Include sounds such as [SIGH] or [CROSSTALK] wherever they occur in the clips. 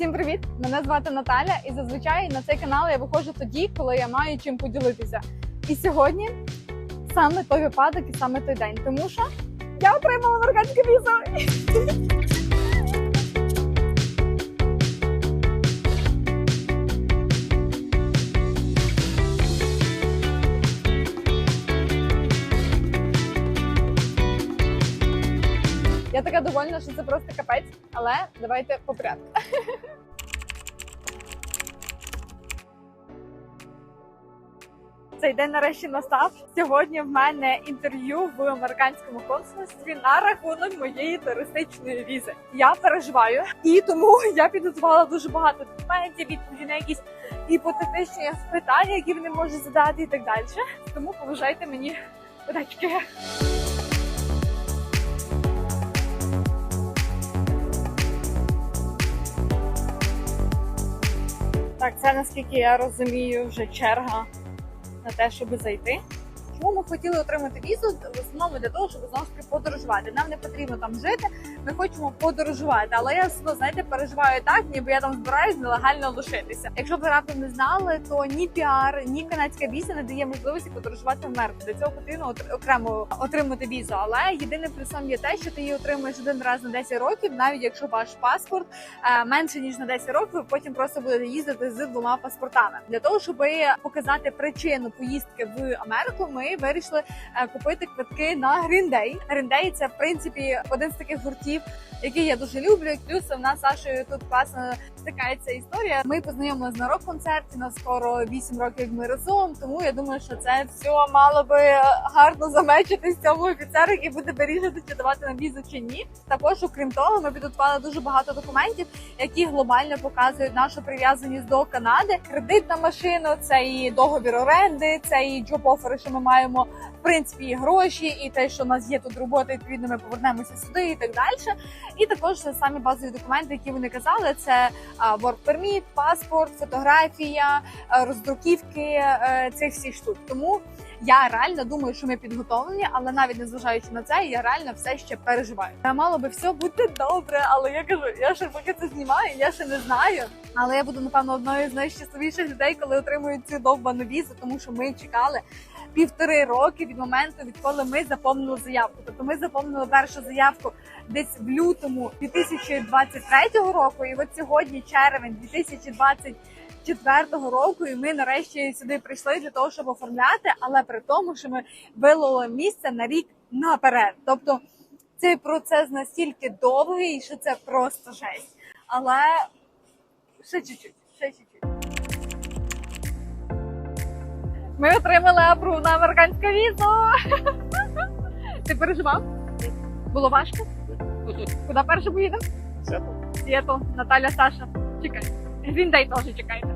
Всім привіт! Мене звати Наталя, і зазвичай на цей канал я виходжу тоді, коли я маю чим поділитися. І сьогодні саме той випадок і саме той день, тому що я отримала американське візу. Я така довольна, що це просто капець, але давайте по порядку. Цей день нарешті настав. Сьогодні в мене інтерв'ю в американському консульстві на рахунок моєї туристичної візи. Я переживаю, і тому я підготувала дуже багато документів, відповіді на якісь гіпотетичні питання, які вони можуть задати, і так далі. Тому поважайте мені удачки. Так, це наскільки я розумію, вже черга на те, щоб зайти. Чому ми хотіли отримати візу? В основному для того, щоб знову таки подорожувати. Нам не потрібно там жити. Ми хочемо подорожувати. Але я все знаєте, переживаю так, ніби я там збираюсь нелегально лишитися. Якщо ви раптом не знали, то ні піар, ні канадська віза не дає можливості подорожувати в Америку. Для цього потрібно от- окремо отримати візу. Але єдиним плюсом є те, що ти її отримуєш один раз на 10 років, навіть якщо ваш паспорт е, менше ніж на 10 років, ви потім просто будете їздити з двома паспортами. Для того, щоб показати причину поїздки в Америку, ми вирішили е, купити квитки на Гріндей. Day. Це в принципі один з таких гуртів, який я дуже люблю. Плюс в нас Сашою тут класно стикається історія. Ми познайомилися на рок-концерті. На скоро 8 років ми разом. Тому я думаю, що це все мало би гарно замечитись цьому офіцеру, який буде вирішити, чи давати нам візу чи ні. Також, окрім того, ми підготували дуже багато документів, які глобально показують нашу прив'язаність до Канади. Кредит на машину, це і договір оренди, це і джоб-офери, що ми маємо в принципі і гроші, і те, що у нас є тут робота, відповідно, ми повернемося сюди і так далі. І також самі базові документи, які вони казали, це а, work permit, паспорт, фотографія, роздруківки е, цих всіх штук. Тому я реально думаю, що ми підготовлені, але навіть незважаючи на це, я реально все ще переживаю. Е, Мало би все бути добре, але я кажу, я ще поки це знімаю, я ще не знаю. Але я буду напевно одною з найщасливіших людей, коли отримую цю довбану візу, тому що ми чекали. Півтори роки від моменту, відколи ми заповнили заявку. Тобто ми заповнили першу заявку десь в лютому 2023 року, і от сьогодні червень 2024 року, і ми нарешті сюди прийшли для того, щоб оформляти, але при тому, що ми вилили місце на рік наперед. Тобто цей процес настільки довгий, що це просто жесть. Але ще чуть-чуть, Ми отримали апру на американську візу. [LAUGHS] Ти переживав? Було важко? Куди перше поїдемо? Сіетл, Наталя, Саша. Чекай. Гріндей теж чекайте.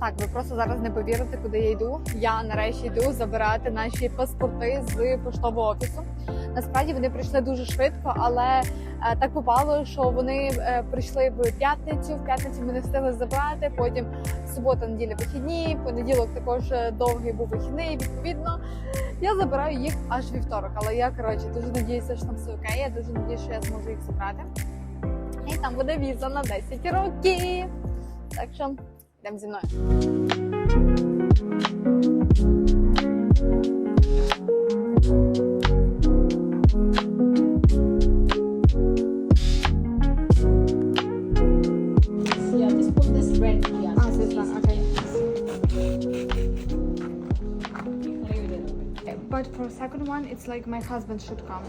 Так, ви просто зараз не повірите, куди я йду. Я нарешті йду забирати наші паспорти з поштового офісу. Насправді вони прийшли дуже швидко, але е, так попало, що вони е, прийшли в п'ятницю. В п'ятницю ми не встигли забрати. Потім субота, неділя вихідні, понеділок також е, довгий був вихідний. Відповідно, я забираю їх аж вівторок. Але я коротше дуже надіюся, що там все окей. Я дуже надіюся, що я зможу їх забрати. І там буде віза на 10 років. Так що йдемо зі мною. But for second one, it's like my husband should come.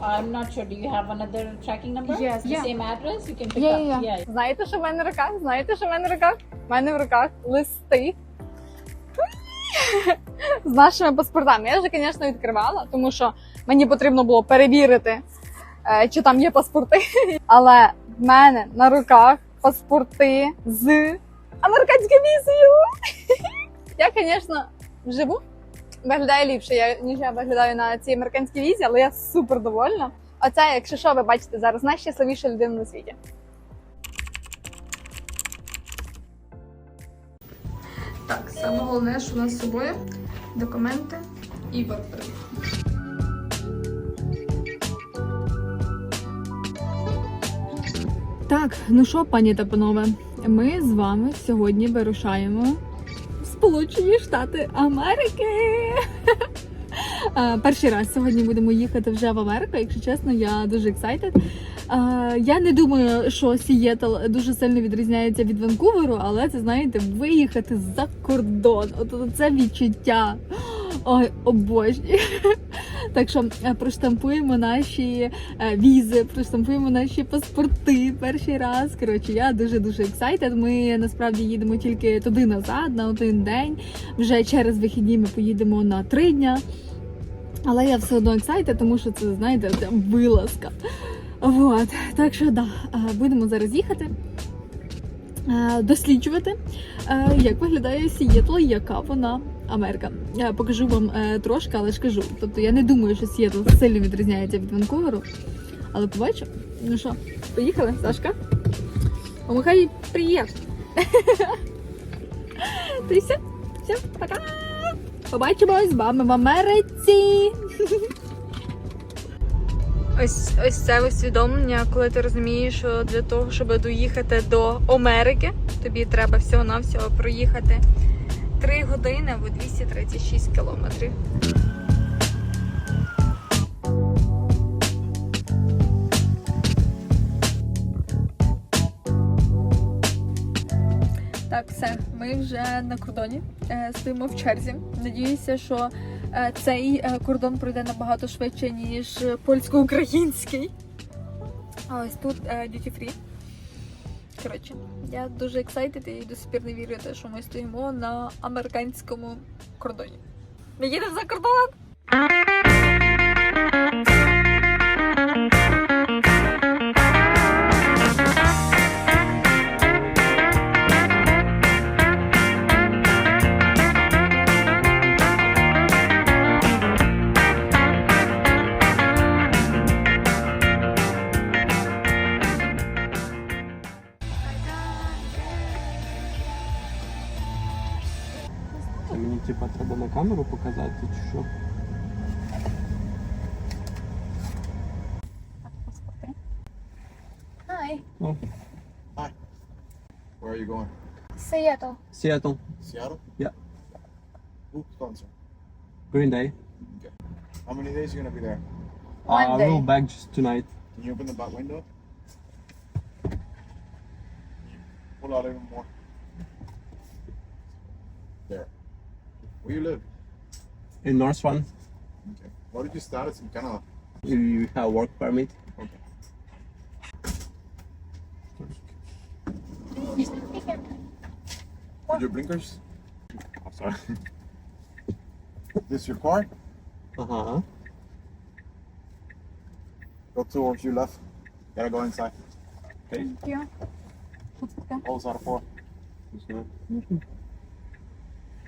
I'm not sure. Do you have another tracking number? Yes, The yeah. same address? You can pick Yeah, up. yeah, Знаєте, що в мене в руках? Знаєте, що в мене в руках? В мене в руках листи [LAUGHS] з нашими паспортами. Я вже, звісно, відкривала, тому що мені потрібно було перевірити, е, чи там є паспорти. [LAUGHS] Але в мене на руках паспорти з американською візою. [LAUGHS] Я, звісно, вживу виглядає ліпше, я- ніж я виглядаю на цій американській візі, але я супер довольна. Оце, якщо що, ви бачите зараз найщасливіша людина на світі. Так, саме головне, що у нас з собою документи і паспорт. Так, ну що, пані та панове, ми з вами сьогодні вирушаємо Сполучені Штати Америки. Е, Перший раз сьогодні будемо їхати вже в Америку. Якщо чесно, я дуже excited. Е, Я не думаю, що Сієтл дуже сильно відрізняється від Ванкуверу, але це знаєте, виїхати за кордон. От це відчуття. Ой, обожнюю. Так що е, проштампуємо наші е, візи, проштампуємо наші паспорти перший раз. Коротше, я дуже дуже excited. Ми насправді їдемо тільки туди назад на один день. Вже через вихідні ми поїдемо на три дня. Але я все одно excited, тому що це, знаєте, ця вилазка. Вот. Так що да, е, будемо зараз їхати. Е, Досліджувати, е, як виглядає Сієтло, яка вона Америка. Я покажу вам е, трошки, але ж кажу. Тобто я не думаю, що Сієтл сильно відрізняється від Ванкуверу. Але побачу. Ну що, поїхали, Сашка? Помахай привіт! [LAUGHS] Ти все? Все, пока! Побачимось з вами в Америці! [LAUGHS] Ось ось це усвідомлення, коли ти розумієш, що для того, щоб доїхати до Америки, тобі треба всього-навсього проїхати 3 години або 236 кілометрів. Так, все, ми вже на кордоні е, стоїмо в черзі. Надіюся, що цей е, кордон пройде набагато швидше, ніж польсько-український. А ось тут е, duty free. Коротше, я дуже excited і до сих пір не вірю, те, що ми стоїмо на американському кордоні. Ми їдемо за кордон! камеру показати, чи що? Hi, Where are you going? Seattle. Seattle, Seattle? Yeah. Who sponsor? Green Day. How many days are you gonna be there? One uh, day. We'll back just tonight. Can you open the back window? Can you pull out even more? There. Where you live? In North Swan, Okay. What did you status in Canada? you, you have work permit. Okay. With your blinkers? Oh, sorry. [LAUGHS] this your car? Ага. Go towards your left. Gotta go inside. Okay. you. Pulls out of four.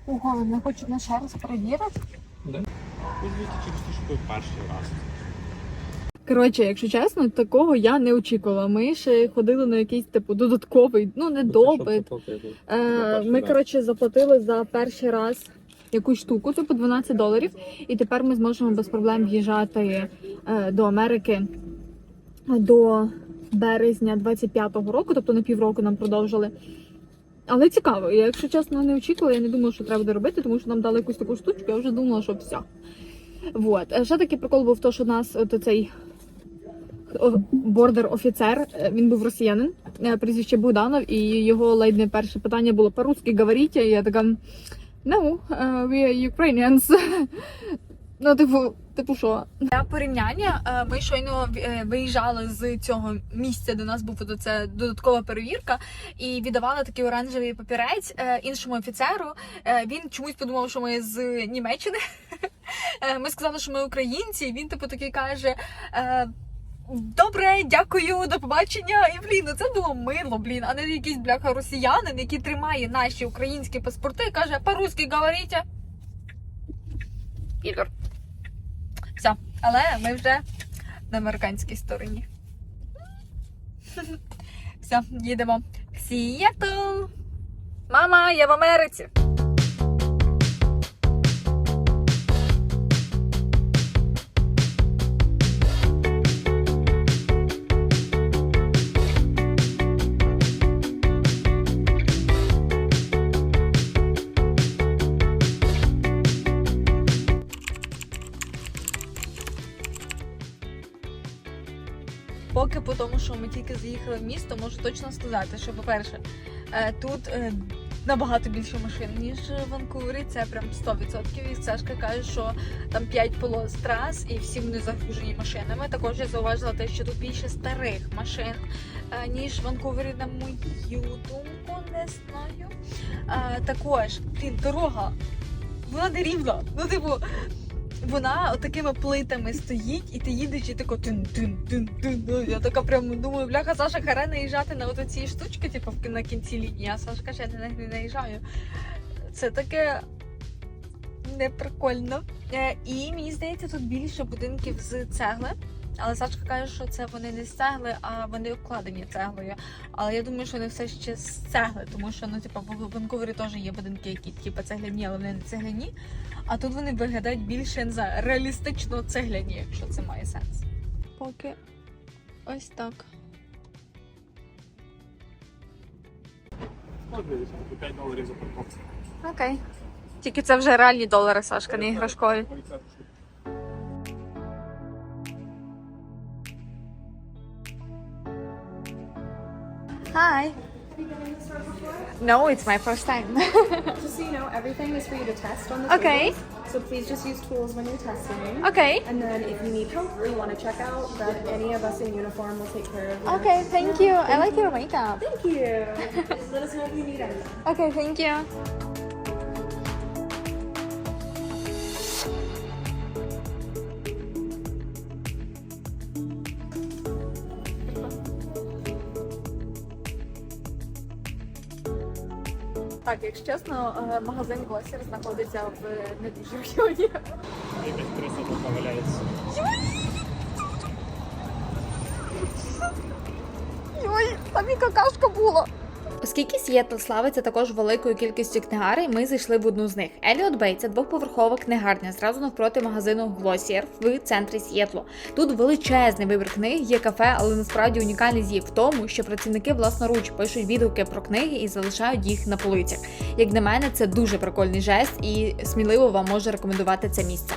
Ого, не хочуть на ще раз перевірити. Коротше, якщо чесно, такого я не очікувала. Ми ще ходили на якийсь типу додатковий, ну не допит. Е, ми коротше заплатили за перший раз якусь штуку, типу 12 доларів, і тепер ми зможемо без проблем в'їжджати е, до Америки до березня 25-го року, тобто на півроку нам продовжили. Але цікаво, я, якщо чесно, не очікувала, я не думала, що треба буде робити, тому що нам дали якусь таку штучку, я вже думала, що все. Вот. Е, Ще такий прикол був тому, що нас от цей бордер офіцер, е, він був росіянин, е, прізвище Богданов, і його ледь не перше питання було по-русски говоріть, і я така no, uh, we are Ukrainians. Ну, типу, типу, що? Для порівняння, е, ми щойно е, виїжджали з цього місця, де нас був це додаткова перевірка, і віддавали такий оранжевий папірець е, іншому офіцеру. Він чомусь подумав, що ми з Німеччини. [LAUGHS] Ми сказали, що ми українці, і він типу такий каже. Добре, дякую, до побачення. І блін, ну це було мило, блін, а не якийсь бляха росіянин, який тримає наші українські паспорти каже, по-русски говорите. Підор. Все, але ми вже на американській стороні. [LAUGHS] Все, їдемо. Сієтл! Мама, я в Америці! Що ми тільки заїхали в місто, можу точно сказати, що, по-перше, е, тут е, набагато більше машин, ніж в Ванкувері. Це прям 100%. І Сашка каже, що там 5 полос трас і всі вони загружені машинами. Також я зауважила те, що тут більше старих машин, е, ніж в Ванкувері, на мою думку, не знаю. Також, блін, дорога. Вона не рівна. Ну, типу, вона отакими плитами стоїть, і ти їдеш і тако тин тин тин тин Я така прям думаю, бляха, Саша харе наїжджати на ці штучки, типу, на кінці лінії, а Саша каже, я не, не наїжджаю. Це таке неприкольно. Е, І мені здається, тут більше будинків з цегли. Але Сашка каже, що це вони не з цегли, а вони обкладені цеглою. Але я думаю, що вони все ще з цегли, тому що ну, типу, в Ванкувері теж є будинки, які типу, цегляні, але вони не цегляні. А тут вони виглядають більше не знаю, реалістично цегляні, якщо це має сенс. Поки ось так. Можна 5 доларів за парковку. Окей. Тільки це вже реальні долари, Сашка, не іграшкові. Hi. No, it's my first time. [LAUGHS] Just so you know, everything is for you to test on the Okay. tables. So please just use tools when you're testing. okay. And then if you need help or you want to check out, that any of us in uniform will take care of you. Okay, thank you. I like your makeup. Thank you. [LAUGHS] Let us know if you need anything. Okay, thank you. Так, якщо чесно, е, магазин Глосір знаходиться в не дуже районі. Якась красота валяється. Йой, там і какашка була. Оскільки Сієтл славиться також великою кількістю книгарень, ми зайшли в одну з них. Еліот Бей це двоповерхова книгарня зразу навпроти магазину Glossier в центрі Сієтлу. Тут величезний вибір книг, є кафе, але насправді унікальність є в тому, що працівники власноруч пишуть відгуки про книги і залишають їх на полицях. Як на мене, це дуже прикольний жест і сміливо вам можу рекомендувати це місце.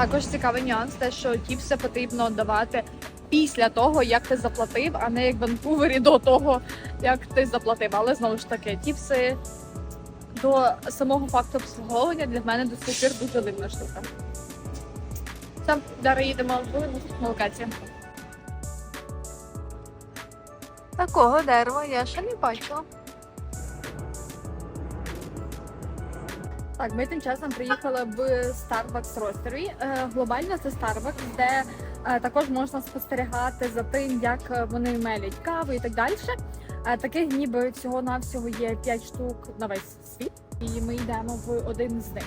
Також цікавий нюанс, те, що тіпси потрібно давати після того, як ти заплатив, а не як в Ванкувері до того, як ти заплатив. Але знову ж таки, тіпси до самого факту обслуговування для мене до сих пір дуже дивна штука. Все, зараз їдемо в наступну локацію. Такого дерева я ще не бачила. Так, ми тим часом приїхали в Starbucks Roastery. Е, Глобально це Starbucks, де е, також можна спостерігати за тим, як е, вони мелять каву і так далі. Таких ніби всього навсього є 5 штук на весь світ, і ми йдемо в один з них.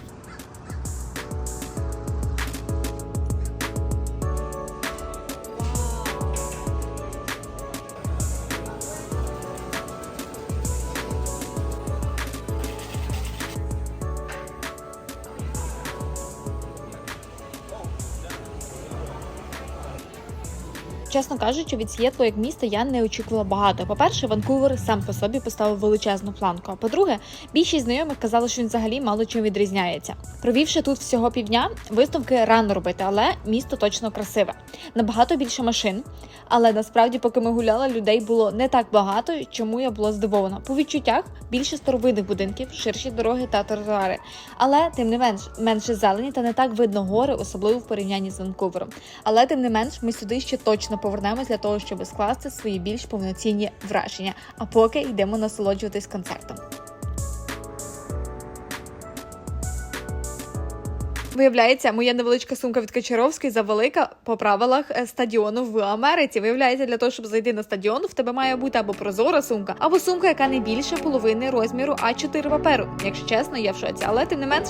Чесно кажучи, від Сієтлу як міста я не очікувала багато. По-перше, Ванкувер сам по собі поставив величезну планку. А по-друге, більшість знайомих казали, що він взагалі мало чим відрізняється. Провівши тут всього півдня, висновки рано робити, але місто точно красиве. Набагато більше машин. Але насправді, поки ми гуляли, людей було не так багато, чому я була здивована. По відчуттях більше старовинних будинків, ширші дороги та тротуари. Але тим не менш менше зелені та не так видно гори, особливо в порівнянні з Ванкувером. Але тим не менш, ми сюди ще точно повернемось для того, щоб скласти свої більш повноцінні враження. А поки йдемо насолоджуватись концертом. Виявляється, моя невеличка сумка від Качаровської завелика по правилах е, стадіону в Америці. Виявляється, для того, щоб зайти на стадіон, в тебе має бути або прозора сумка, або сумка, яка не більше половини розміру А4 паперу. Якщо чесно, я в шоці, але тим не менш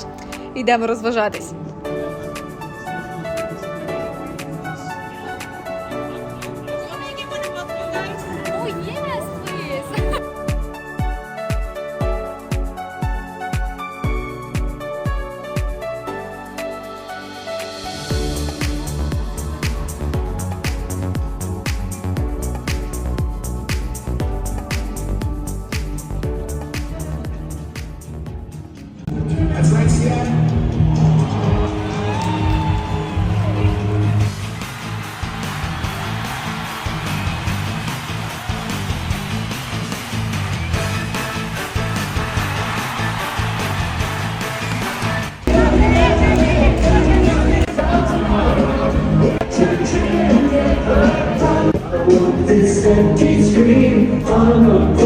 йдемо розважатись. 아,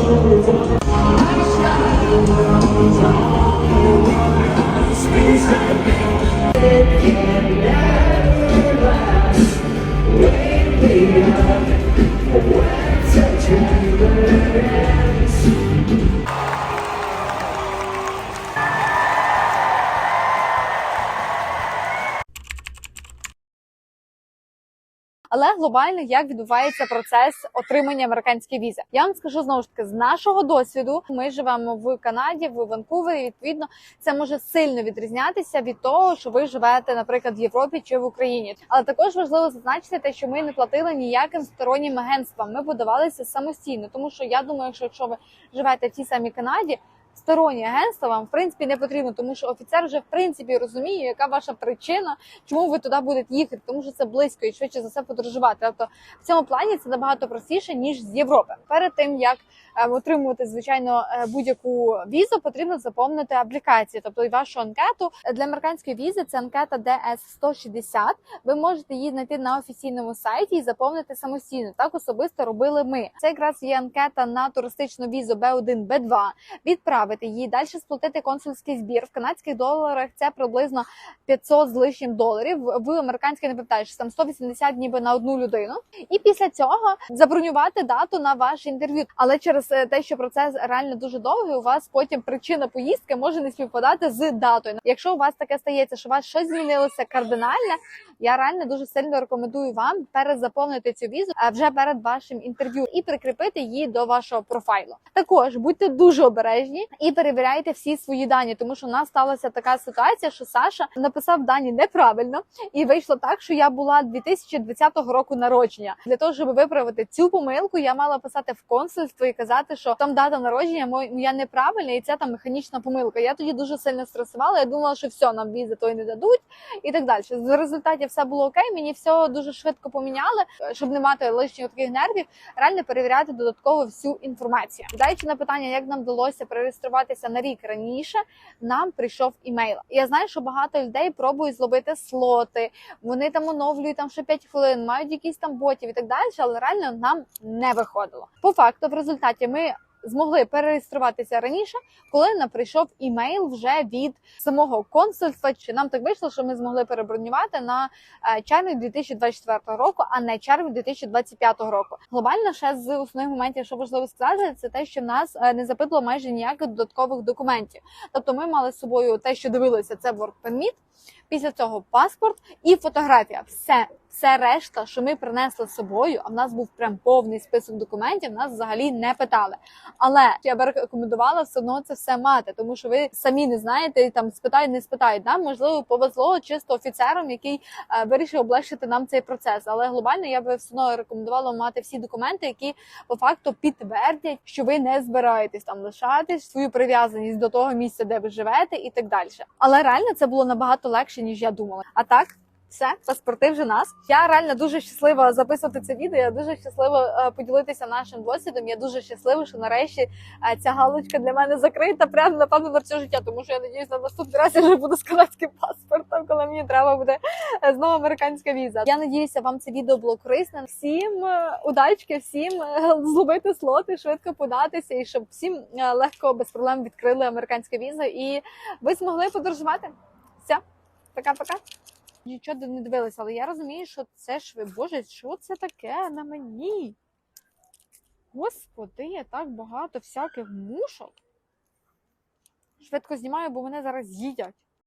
Але глобально як відбувається процес отримання американської візи? Я вам скажу знову ж таки з нашого досвіду. Ми живемо в Канаді, в Ванкувері. Відповідно, це може сильно відрізнятися від того, що ви живете, наприклад, в Європі чи в Україні. Але також важливо зазначити те, що ми не платили ніяким стороннім агентствам. Ми подавалися самостійно, тому що я думаю, що якщо ви живете в тій самій Канаді. Сторонні агентства вам в принципі не потрібно, тому що офіцер вже в принципі розуміє, яка ваша причина, чому ви туди будете їхати, тому що це близько і швидше за все подорожувати. Тобто в цьому плані це набагато простіше ніж з Європи. Перед тим як отримувати звичайно е, будь-яку візу, потрібно заповнити аплікацію, тобто вашу анкету для американської візи. Це анкета DS 160. Ви можете її знайти на офіційному сайті і заповнити самостійно. Так особисто робили ми. Це якраз є анкета на туристичну візу B1, B2. Відправити її, далі сплатити консульський збір в канадських доларах. Це приблизно 500 з лишнім доларів. В американській не пам'ятаєш, там 180 ніби на одну людину. І після цього забронювати дату на ваше інтерв'ю. Але через е, те, що процес реально дуже довгий, у вас потім причина поїздки може не співпадати з датою. Якщо у вас таке стається, що у вас щось змінилося кардинальне, я реально дуже сильно рекомендую вам перезаповнити цю візу е, вже перед вашим інтерв'ю і прикріпити її до вашого профайлу. Також будьте дуже обережні і перевіряйте всі свої дані, тому що у нас сталася така ситуація, що Саша написав дані неправильно, і вийшло так, що я була 2020 року народження. Для того щоб виправити цю помилку, я мала писати в консульство і казати, що там дата народження моя неправильна, і це там механічна помилка. Я тоді дуже сильно стресувала. Я думала, що все нам візи той не дадуть, і так далі. В результаті все було окей. Мені все дуже швидко поміняли, щоб не мати лишніх таких нервів. Реально перевіряти додатково всю інформацію. Даючи на питання, як нам вдалося перереєструватися на рік раніше, нам прийшов імейл. Я знаю, що багато людей пробують зловити слоти. Вони там оновлюють там ще 5 хвилин, мають якісь там ботів і так далі, але реально нам не виходило. По факту, в результаті ми. Змогли перереєструватися раніше, коли нам прийшов імейл вже від самого консульства. Чи нам так вийшло, що ми змогли перебронювати на е, червень 2024 року, а не червень 2025 року. Глобально ще з основних моментів, що важливо сказати, це те, що нас е, не запитало майже ніяких додаткових документів. Тобто, ми мали з собою те, що дивилися, це work permit, Після цього паспорт і фотографія. Все, все решта, що ми принесли з собою. А в нас був прям повний список документів. Нас взагалі не питали. Але я би рекомендувала все одно це все мати, тому що ви самі не знаєте, там спитають, не спитають. Нам можливо повезло чисто офіцером, який е, вирішив облегшити нам цей процес. Але глобально я би все одно рекомендувала мати всі документи, які по факту підтвердять, що ви не збираєтесь там лишатись свою прив'язаність до того місця, де ви живете, і так далі. Але реально це було набагато легше ніж я думала. А так. Все, паспорти вже нас. Я реально дуже щаслива записувати це відео. Я дуже щаслива е, поділитися нашим досвідом. Я дуже щаслива, що нарешті е, ця галочка для мене закрита. Прямо напевно на все життя. Тому що я надіюсь, на наступний раз я вже буду з канадським паспортом, коли мені треба буде е, знову американська віза. Я надіюся, вам це відео було корисним. Всім удачки, всім зловити слоти, швидко податися, і щоб всім легко без проблем відкрили американську візу, і ви змогли подорожувати. Все, пока-пока. Нічого не дивилася, але я розумію, що це ж ви боже, що це таке на мені? Господи, є так багато всяких мушок. Швидко знімаю, бо мене зараз з'їдять.